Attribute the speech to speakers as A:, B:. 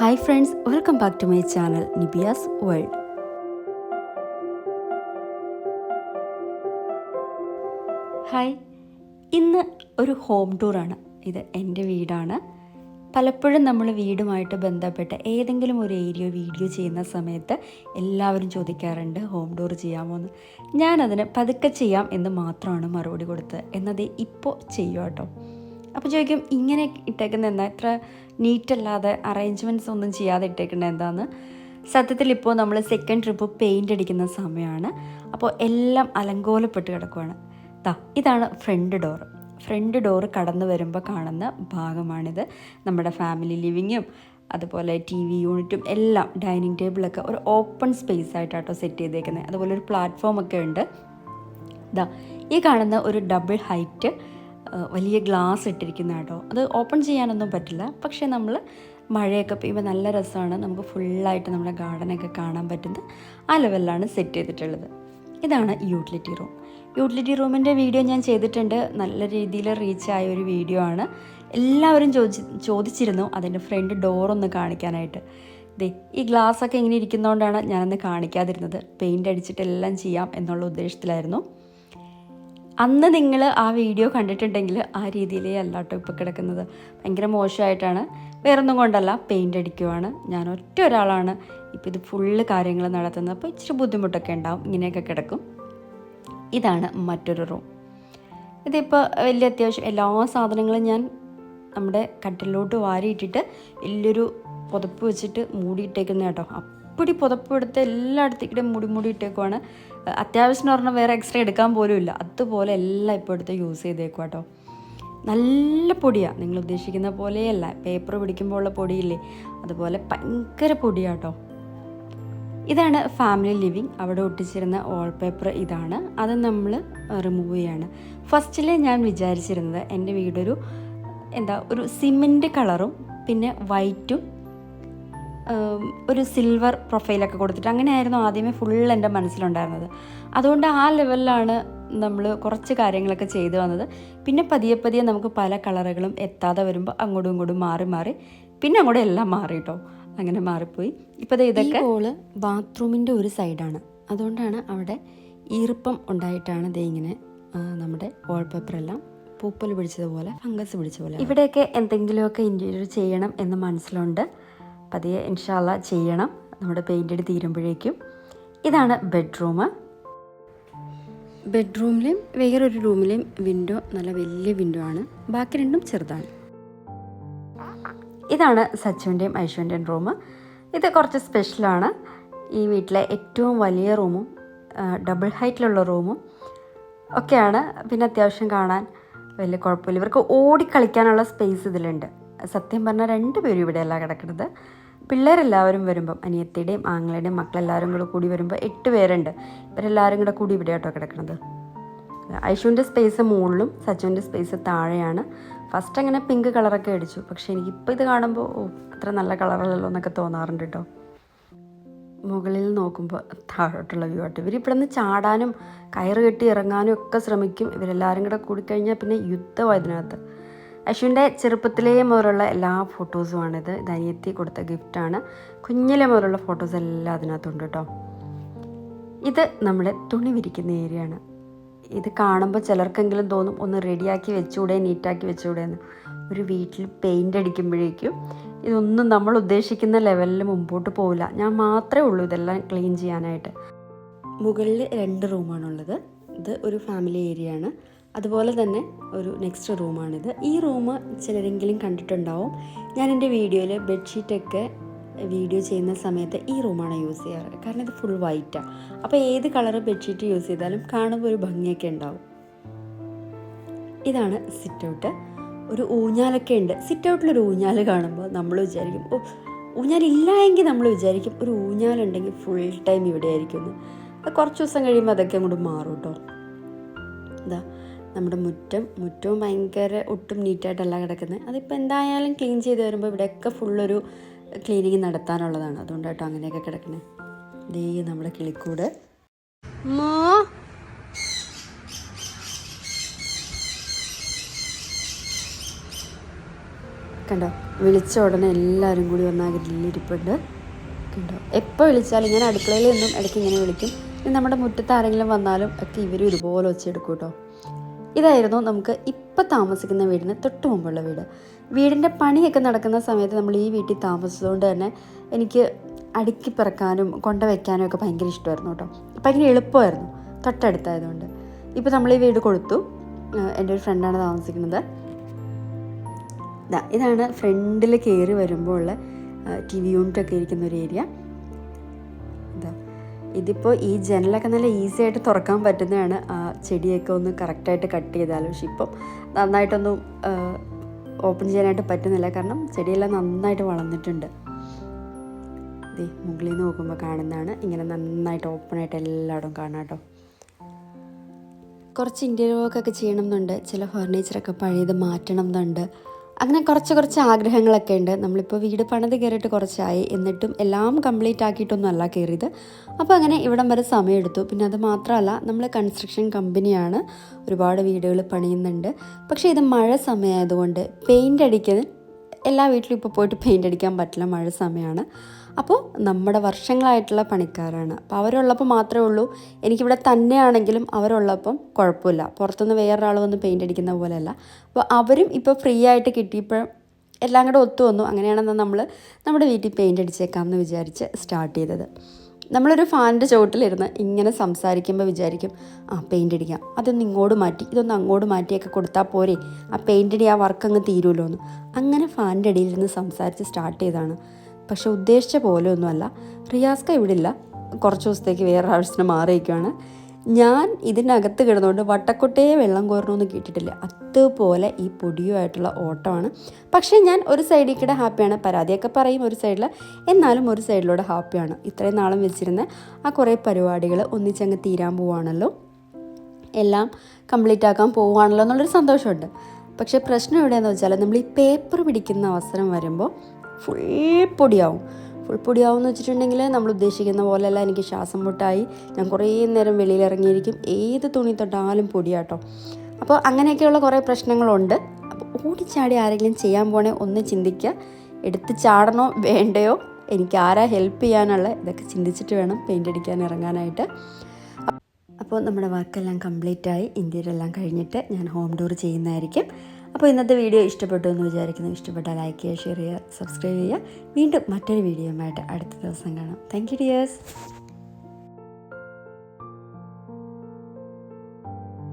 A: Hi friends welcome back to my channel Nibiya's world hi ഇന്ന് ഒരു home ടൂറാണ് ഇത് എന്റെ വീടാണ്. പലപ്പോഴും നമ്മൾ വീടുമായിട്ട് ബന്ധപ്പെട്ട് ഏതെങ്കിലും ഒരു ഏരിയ വീഡിയോ ചെയ്യുന്ന സമയത്ത് എല്ലാവരും ചോദിക്കാറുണ്ട് ഹോം ടൂർ ചെയ്യാമോ എന്ന്? ഞാനതിന് പതുക്കെ ചെയ്യാം എന്ന് മാത്രമാണ് മറുപടി കൊടുത്തത്. എന്നത് ഇപ്പോൾ ചെയ്യുക കേട്ടോ അപ്പോൾ ചോദിക്കും ഇങ്ങനെ ഇട്ടേക്കുന്നത് എന്താ? ഇത്ര നീറ്റല്ലാതെ അറേഞ്ച്മെന്റ്സ് ഒന്നും ചെയ്യാതെ ഇട്ടേക്കുന്നത് എന്താന്ന്? സത്യത്തിൽ ഇപ്പോൾ നമ്മൾ സെക്കൻഡ് ട്രിപ്പ് പെയിന്റ് അടിക്കുന്ന സമയമാണ് അപ്പോൾ എല്ലാം അലങ്കോലപ്പെട്ട് കിടക്കുവാണ്. ദാ ഇതാണ് ഫ്രണ്ട് ഡോർ ഫ്രണ്ട് ഡോറ് കടന്നു വരുമ്പോൾ കാണുന്ന ഭാഗമാണിത്. നമ്മുടെ ഫാമിലി ലിവിങ്ങും അതുപോലെ ടി വി യൂണിറ്റും എല്ലാം ഡൈനിങ് ടേബിളൊക്കെ ഒരു ഓപ്പൺ സ്പേസ് ആയിട്ടാട്ടോ സെറ്റ് ചെയ്തേക്കുന്നത് അതുപോലെ ഒരു പ്ലാറ്റ്ഫോം ഒക്കെ ഉണ്ട്. ദാ ഈ കാണുന്ന ഒരു ഡബിൾ ഹൈറ്റ് വലിയ ഗ്ലാസ് ഇട്ടിരിക്കുന്ന കേട്ടോ. അത് ഓപ്പൺ ചെയ്യാനൊന്നും പറ്റില്ല. പക്ഷേ നമ്മൾ മഴയൊക്കെ പെയ്യുമ്പോൾ നല്ല രസമാണ്. നമുക്ക് ഫുള്ളായിട്ട് നമ്മുടെ ഗാർഡനൊക്കെ കാണാൻ പറ്റുന്ന ആ ലെവലിലാണ് സെറ്റ് ചെയ്തിട്ടുള്ളത്. ഇതാണ് യൂട്ടിലിറ്റി റൂം യൂട്ടിലിറ്റി റൂമിന്റെ വീഡിയോ ഞാൻ ചെയ്തിട്ടുണ്ട്. നല്ല രീതിയിൽ റീച്ച് ആയ ഒരു വീഡിയോ ആണ്. എല്ലാവരും ചോദിച്ച് ചോദിച്ചിരുന്നു അതിന്റെ ഫ്രണ്ട് ഡോറൊന്ന് കാണിക്കാനായിട്ട്. ദേ ഈ ഗ്ലാസ്സൊക്കെ ഇങ്ങനെ ഇരിക്കുന്നതുകൊണ്ടാണ് ഞാനന്ന് കാണിക്കാതിരുന്നത്. പെയിന്റ് അടിച്ചിട്ട് എല്ലാം ചെയ്യാം എന്നുള്ള ഉദ്ദേശത്തിലായിരുന്നു. അന്ന് നിങ്ങൾ ആ വീഡിയോ കണ്ടിട്ടുണ്ടെങ്കിൽ ആ രീതിയിലേ അല്ല കേട്ടോ ഇപ്പോൾ കിടക്കുന്നത്. ഭയങ്കര മോശമായിട്ടാണ്. വേറൊന്നും കൊണ്ടല്ല പെയിന്റ് അടിക്കുവാണ്. ഞാൻ ഒറ്റ ഒരാളാണ് ഇപ്പോൾ ഇത് ഫുള്ള് കാര്യങ്ങൾ നടത്തുന്നത്. അപ്പോൾ ഇച്ചിരി ബുദ്ധിമുട്ടൊക്കെ ഉണ്ടാവും. ഇങ്ങനെയൊക്കെ കിടക്കും. ഇതാണ് മറ്റൊരു റൂം ഇതിപ്പോൾ വലിയ അത്യാവശ്യം എല്ലാ സാധനങ്ങളും ഞാൻ നമ്മുടെ കട്ടിലോട്ട് വാരിയിട്ടിട്ട് വലിയൊരു പുതപ്പ് വെച്ചിട്ട് മൂടിയിട്ടേക്കുന്ന കേട്ടോ. അപ്പടി പുതപ്പെടുത്ത് എല്ലായിടത്തേക്കും മുടി മൂടി ഇട്ടേക്കുവാണ് അത്യാവശ്യം പറഞ്ഞാൽ വേറെ എക്സ്ട്രാ എടുക്കാൻ പോലും ഇല്ല. അതുപോലെ എല്ലാം ഇപ്പോൾ എടുത്ത് യൂസ് ചെയ്തേക്കും കേട്ടോ നല്ല പൊടിയാണ് നിങ്ങൾ ഉദ്ദേശിക്കുന്ന പോലെയല്ല. പേപ്പർ പിടിക്കുമ്പോൾ ഉള്ള പൊടിയില്ലേ? അതുപോലെ ഭയങ്കര പൊടിയാട്ടോ ഇതാണ് ഫാമിലി ലിവിങ് അവിടെ ഒട്ടിച്ചിരുന്ന വാൾപേപ്പർ ഇതാണ്. അത് നമ്മൾ റിമൂവ് ചെയ്യാണ്. ഫസ്റ്റിൽ ഞാൻ വിചാരിച്ചിരുന്നത് എന്റെ വീടൊരു എന്താ ഒരു സിമെന്റ് കളറും പിന്നെ വൈറ്റും ഒരു സിൽവർ പ്രൊഫൈലൊക്കെ കൊടുത്തിട്ട് അങ്ങനെയായിരുന്നു ആദ്യമേ ഫുൾ എന്റെ മനസ്സിലുണ്ടായിരുന്നത്. അതുകൊണ്ട് ആ ലെവലിലാണ് നമ്മൾ കുറച്ച് കാര്യങ്ങളൊക്കെ ചെയ്തു വന്നത്. പിന്നെ പതിയെ പതിയെ നമുക്ക് പല കളറുകളും എത്താതെ വരുമ്പോൾ അങ്ങോട്ടും ഇങ്ങോട്ടും മാറി മാറി പിന്നെ അങ്ങോട്ട് എല്ലാം മാറി കേട്ടോ അങ്ങനെ മാറിപ്പോയി. ഇപ്പോൾ ഇതൊക്കെ ഹോൾ ബാത്റൂമിന്റെ ഒരു സൈഡാണ് അതുകൊണ്ടാണ് അവിടെ ഈർപ്പം ഉണ്ടായിട്ടാണ് ദേ ഇങ്ങനെ നമ്മുടെ വാൾപേപ്പറെല്ലാം പൂപ്പൽ പിടിച്ചതുപോലെ ഫംഗസ് പിടിച്ചതുപോലെ. ഇവിടെയൊക്കെ എന്തെങ്കിലുമൊക്കെ ഇന്റീരിയർ ചെയ്യണം എന്ന് മനസ്സിലുണ്ട്. പതിയെ ഇൻഷാല്ല ചെയ്യണം. നമ്മുടെ പെയിന്റ് അടി തീരുമ്പോഴേക്കും. ഇതാണ് ബെഡ്റൂം ബെഡ്റൂമിലെയും വേറൊരു റൂമിലെയും വിൻഡോ നല്ല വലിയ വിൻഡോ ആണ്. ബാക്കി രണ്ടും ചെറുതാണ്. ഇതാണ് സച്ചുവിന്റെയും ഐശുവിന്റെയും റൂം ഇത് കുറച്ച് സ്പെഷ്യലാണ് ഈ വീട്ടിലെ ഏറ്റവും വലിയ റൂമും ഡബിൾ ഹൈറ്റിലുള്ള റൂമും ഒക്കെയാണ്. പിന്നെ അത്യാവശ്യം കാണാൻ വലിയ കുഴപ്പമില്ല. ഇവർക്ക് ഓടിക്കളിക്കാനുള്ള സ്പേസ് ഇതിലുണ്ട്. സത്യം പറഞ്ഞാൽ രണ്ട് പേരും ഇവിടെയല്ല കിടക്കുന്നത്. പിള്ളേരെല്ലാവരും വരുമ്പം അനിയത്തിയുടെയും ആങ്ങളുടെയും മക്കളെല്ലാവരും കൂടെ കൂടി വരുമ്പോൾ എട്ട് പേരുണ്ട്. ഇവരെല്ലാവരും കൂടെ കൂടി ഇവിടെ കേട്ടോ കിടക്കുന്നത് ഐഷുവിന്റെ സ്പേസ് മുകളിലും സച്ചുവിന്റെ സ്പേസ് താഴെയാണ്. ഫസ്റ്റ് അങ്ങനെ പിങ്ക് കളറൊക്കെ അടിച്ചു. പക്ഷേ എനിക്കിപ്പോൾ ഇത് കാണുമ്പോൾ ഓ അത്ര നല്ല കളറല്ലല്ലോ എന്നൊക്കെ തോന്നാറുണ്ട് കേട്ടോ മുകളിൽ നോക്കുമ്പോൾ താഴോട്ടുള്ള വ്യൂ ആട്ടോ. ഇവർ ഇവിടെ നിന്ന് ചാടാനും കയറ് കെട്ടി ഇറങ്ങാനും ഒക്കെ ശ്രമിക്കും. ഇവരെല്ലാവരും കൂടെ കൂടിക്കഴിഞ്ഞാൽ പിന്നെ യുദ്ധമാണ് ഇതിനകത്ത്. അശ്വിന്റെ ചെറുപ്പത്തിലേ മുതലുള്ള എല്ലാ ഫോട്ടോസുമാണിത് ഇത്. അനിയത്തി കൊടുത്ത ഗിഫ്റ്റാണ് കുഞ്ഞിലെ മുതലുള്ള ഫോട്ടോസ് എല്ലാം അതിനകത്തുണ്ട് കേട്ടോ ഇത് നമ്മുടെ തുണി വിരിക്കുന്ന ഏരിയ ആണ്. ഇത് കാണുമ്പോൾ ചിലർക്കെങ്കിലും തോന്നും ഒന്ന് റെഡിയാക്കി വെച്ചുകൂടെ നീറ്റാക്കി വെച്ചുകൂടെ എന്ന്. ഒരു വീട്ടിൽ പെയിന്റ് അടിക്കുമ്പോഴേക്കും ഇതൊന്നും നമ്മൾ ഉദ്ദേശിക്കുന്ന ലെവലിൽ മുമ്പോട്ട് പോവില്ല. ഞാൻ മാത്രമേ ഉള്ളൂ ഇതെല്ലാം ക്ലീൻ ചെയ്യാനായിട്ട്. മുകളിൽ രണ്ട് റൂമാണുള്ളത് ഇത് ഒരു ഫാമിലി ഏരിയ ആണ്. അതുപോലെ തന്നെ ഒരു നെക്സ്റ്റ് റൂമാണിത്. ഈ റൂം ചിലരെങ്കിലും കണ്ടിട്ടുണ്ടാവും. ഞാൻ എന്റെ വീഡിയോയിൽ ബെഡ്ഷീറ്റൊക്കെ വീഡിയോ ചെയ്യുന്ന സമയത്ത് ഈ റൂമാണ് യൂസ് ചെയ്യാറ്. കാരണം ഇത് ഫുൾ വൈറ്റാണ് അപ്പോൾ ഏത് കളർ ബെഡ്ഷീറ്റ് യൂസ് ചെയ്താലും കാണുമ്പോൾ ഒരു ഭംഗിയൊക്കെ ഉണ്ടാവും. ഇതാണ് സിറ്റ് ഔട്ട് ഒരു ഊഞ്ഞാലൊക്കെ ഉണ്ട്. സിറ്റ് ഔട്ടിലൊരു ഊഞ്ഞാൽ കാണുമ്പോൾ നമ്മൾ വിചാരിക്കും ഓ ഊഞ്ഞാലില്ല എങ്കിൽ നമ്മൾ വിചാരിക്കും ഒരു ഊഞ്ഞാലുണ്ടെങ്കിൽ ഫുൾ ടൈം ഇവിടെ ആയിരിക്കും കുറച്ച് ദിവസം കഴിയുമ്പോൾ അതൊക്കെ അങ്ങോട്ട് മാറും കേട്ടോ ഇതാ. നമ്മുടെ മുറ്റം മുറ്റവും ഭയങ്കര ഒട്ടും നീറ്റായിട്ടല്ല കിടക്കുന്നത്. അതിപ്പോൾ എന്തായാലും ക്ലീൻ ചെയ്ത് വരുമ്പോൾ ഇവിടെയൊക്കെ ഫുള്ളൊരു ക്ലീനിങ് നടത്താനുള്ളതാണ്. അതുകൊണ്ടാട്ടോ അങ്ങനെയൊക്കെ കിടക്കണേ. ദേ നമ്മുടെ കിളിക്കൂട്. മോ? കണ്ടോ? വിളിച്ച ഉടനെ എല്ലാവരും കൂടി വന്നാൽ ഗ്രില്ലിരിപ്പുണ്ട് കണ്ടോ? എപ്പോൾ വിളിച്ചാലും ഞാൻ അടുക്കളയിൽ നിന്നും ഇടയ്ക്ക് ഇങ്ങനെ വിളിക്കും. നമ്മുടെ മുറ്റത്ത് ആരെങ്കിലും വന്നാലും ഒക്കെ ഇവരും ഇതുപോലെ വെച്ചെടുക്കും കേട്ടോ. ഇതായിരുന്നു നമുക്ക് ഇപ്പം താമസിക്കുന്ന വീടിന് തൊട്ട് മുമ്പുള്ള വീട്. വീടിന്റെ പണിയൊക്കെ നടക്കുന്ന സമയത്ത് നമ്മൾ ഈ വീട്ടിൽ താമസിച്ചതുകൊണ്ട് തന്നെ എനിക്ക് അടുക്കി പിറക്കാനും കൊണ്ടുവയ്ക്കാനും ഒക്കെ ഭയങ്കര ഇഷ്ടമായിരുന്നു കേട്ടോ. ഭയങ്കര എളുപ്പമായിരുന്നു തൊട്ടടുത്തായതുകൊണ്ട്. ഇപ്പോൾ നമ്മൾ ഈ വീട് കൊടുത്തു. എന്റെ ഒരു ഫ്രണ്ടാണ് താമസിക്കുന്നത്. ഇതാണ് ഫ്രണ്ടിൽ കയറി വരുമ്പോൾ ഉള്ള ടി വി യൂണിറ്റൊക്കെ ഇരിക്കുന്ന ഒരു ഏരിയ ഇതിപ്പോൾ ഈ ജനലൊക്കെ നല്ല ഈസി ആയിട്ട് തുറക്കാൻ പറ്റുന്നതാണ്. ആ ചെടിയൊക്കെ ഒന്ന് കറക്റ്റായിട്ട് കട്ട് ചെയ്താലും പക്ഷെ ഇപ്പം നന്നായിട്ടൊന്നും ഓപ്പൺ ചെയ്യാനായിട്ട് പറ്റുന്നില്ല. കാരണം ചെടിയെല്ലാം നന്നായിട്ട് വളർന്നിട്ടുണ്ട്. ദേ മുകളിൽ നിന്ന് നോക്കുമ്പോൾ കാണുന്നതാണ്. ഇങ്ങനെ നന്നായിട്ട് ഓപ്പണായിട്ട് എല്ലായിടവും കാണാം കേട്ടോ. കുറച്ച് ഇന്റീരിയർ വർക്കൊക്കെ ചെയ്യണം എന്നുണ്ട് ചില ഫർണിച്ചറൊക്കെ പഴയത് മാറ്റണം എന്നുണ്ട്. അങ്ങനെ കുറച്ച് കുറച്ച് ആഗ്രഹങ്ങളൊക്കെ ഉണ്ട്. നമ്മളിപ്പോൾ വീട് പണിത് കയറിയിട്ട് കുറച്ചായി. എന്നിട്ടും എല്ലാം കംപ്ലീറ്റ് ആക്കിയിട്ടൊന്നും അല്ല കയറിയത്. അപ്പോൾ അങ്ങനെ ഇവിടം വരെ സമയമെടുത്തു. പിന്നെ അത് മാത്രമല്ല നമ്മൾ കൺസ്ട്രക്ഷൻ കമ്പനിയാണ് ഒരുപാട് വീടുകൾ പണിയുന്നുണ്ട്. പക്ഷേ ഇത് മഴ സമയമായതുകൊണ്ട് പെയിന്റ് അടിക്കാൻ എല്ലാ വീട്ടിലും ഇപ്പോൾ പോയിട്ട് പെയിന്റ് അടിക്കാൻ പറ്റില്ല മഴ സമയമാണ്. അപ്പോൾ നമ്മുടെ വർഷങ്ങളായിട്ടുള്ള പണിക്കാരാണ്. അപ്പോൾ അവരുള്ളപ്പോൾ മാത്രമേ ഉള്ളൂ. എനിക്കിവിടെ തന്നെയാണെങ്കിലും അവരുള്ളപ്പം കുഴപ്പമില്ല. പുറത്തുനിന്ന് വേറൊരാൾ വന്ന് പെയിന്റ് അടിക്കുന്ന പോലെയല്ല. അപ്പോൾ അവരും ഇപ്പോൾ ഫ്രീ ആയിട്ട് കിട്ടിയപ്പോൾ എല്ലാം കൂടെ ഒത്തു വന്നു. അങ്ങനെയാണെന്ന് നമ്മൾ നമ്മുടെ വീട്ടിൽ പെയിന്റ് അടിച്ചേക്കാം എന്ന് വിചാരിച്ച് സ്റ്റാർട്ട് ചെയ്തത്. നമ്മളൊരു ഫാനിന്റെ ചുവട്ടിലിരുന്ന് ഇങ്ങനെ സംസാരിക്കുമ്പോൾ വിചാരിക്കും ആ പെയിന്റ് അടിക്കാം. അതൊന്ന് ഇങ്ങോട്ട് മാറ്റി ഇതൊന്ന് അങ്ങോട്ട് മാറ്റിയൊക്കെ കൊടുത്താൽ പോരെ. ആ പെയിന്റ് അടി ആ വർക്ക് അങ്ങ് തീരുമല്ലോ എന്ന് അങ്ങനെ ഫാനിന്റെ അടിയിലിരുന്ന് സംസാരിച്ച് സ്റ്റാർട്ട് ചെയ്തതാണ് പക്ഷെ ഉദ്ദേശിച്ച പോലെ ഒന്നുമല്ല റിയാസ്ക ഇവിടെ ഇല്ല കുറച്ച് ദിവസത്തേക്ക് വേറെ ആവശ്യത്തിന് മാറിയിരിക്കുകയാണ് ഞാൻ ഇതിനകത്ത് കിടന്നുകൊണ്ട് വട്ടക്കൊട്ടയെ വെള്ളം കോരണമെന്ന് കേട്ടിട്ടില്ല. അതുപോലെ ഈ പൊടിയുമായിട്ടുള്ള ഓട്ടമാണ്. പക്ഷേ ഞാൻ ഒരു സൈഡിൽ കൂടെ ഹാപ്പിയാണ്. പരാതിയൊക്കെ പറയും ഒരു സൈഡിൽ. എന്നാലും ഒരു സൈഡിലൂടെ ഹാപ്പിയാണ്. ഇത്രയും നാളും വെച്ചിരുന്ന ആ കുറേ പരിപാടികൾ ഒന്നിച്ചങ്ങ് തീരാൻ പോവാണല്ലോ. എല്ലാം കംപ്ലീറ്റ് ആക്കാൻ പോവുകയാണല്ലോ എന്നുള്ളൊരു സന്തോഷമുണ്ട്. പക്ഷേ പ്രശ്നം എവിടെയാണെന്ന് വെച്ചാൽ നമ്മൾ ഈ പേപ്പർ പിടിക്കുന്ന അവസരം വരുമ്പോൾ ഫുൾ പൊടിയാവും. ഫുൾ പൊടിയാവും എന്ന് വെച്ചിട്ടുണ്ടെങ്കിൽ നമ്മൾ ഉദ്ദേശിക്കുന്ന പോലെയല്ല എനിക്ക് ശ്വാസം മുട്ടായി. ഞാൻ കുറേ നേരം വെളിയിൽ ഇറങ്ങിയിരിക്കും ഏത് തുണി തൊട്ടാലും പൊടിയാട്ടോ. അപ്പോൾ അങ്ങനെയൊക്കെയുള്ള കുറേ പ്രശ്നങ്ങളുണ്ട്. അപ്പോൾ ഓടിച്ചാടി ആരെങ്കിലും ചെയ്യാൻ പോണേ ഒന്ന് ചിന്തിക്കുക എടുത്ത് ചാടണോ വേണ്ടയോ? എനിക്ക് ആരാ ഹെൽപ്പ് ചെയ്യാനുള്ള? ഇതൊക്കെ ചിന്തിച്ചിട്ട് വേണം പെയിന്റ് അടിക്കാൻ ഇറങ്ങാനായിട്ട്. അപ്പോൾ നമ്മുടെ വർക്കെല്ലാം കംപ്ലീറ്റ് ആയി. ഇന്റീരിയർ എല്ലാം കഴിഞ്ഞിട്ട് ഞാൻ ഹോം ടൂർ ചെയ്യുന്നതായിരിക്കും. അപ്പോൾ ഇന്നത്തെ വീഡിയോ ഇഷ്ടപ്പെട്ടു എന്ന് വിചാരിക്കുന്നു. ഇഷ്ടപ്പെട്ടാൽ ലൈക്ക് ചെയ്യുക ഷെയർ ചെയ്യുക സബ്സ്ക്രൈബ് ചെയ്യുക. വീണ്ടും മറ്റൊരു വീഡിയോയുമായിട്ട് അടുത്ത ദിവസം കാണാം. Thank you dears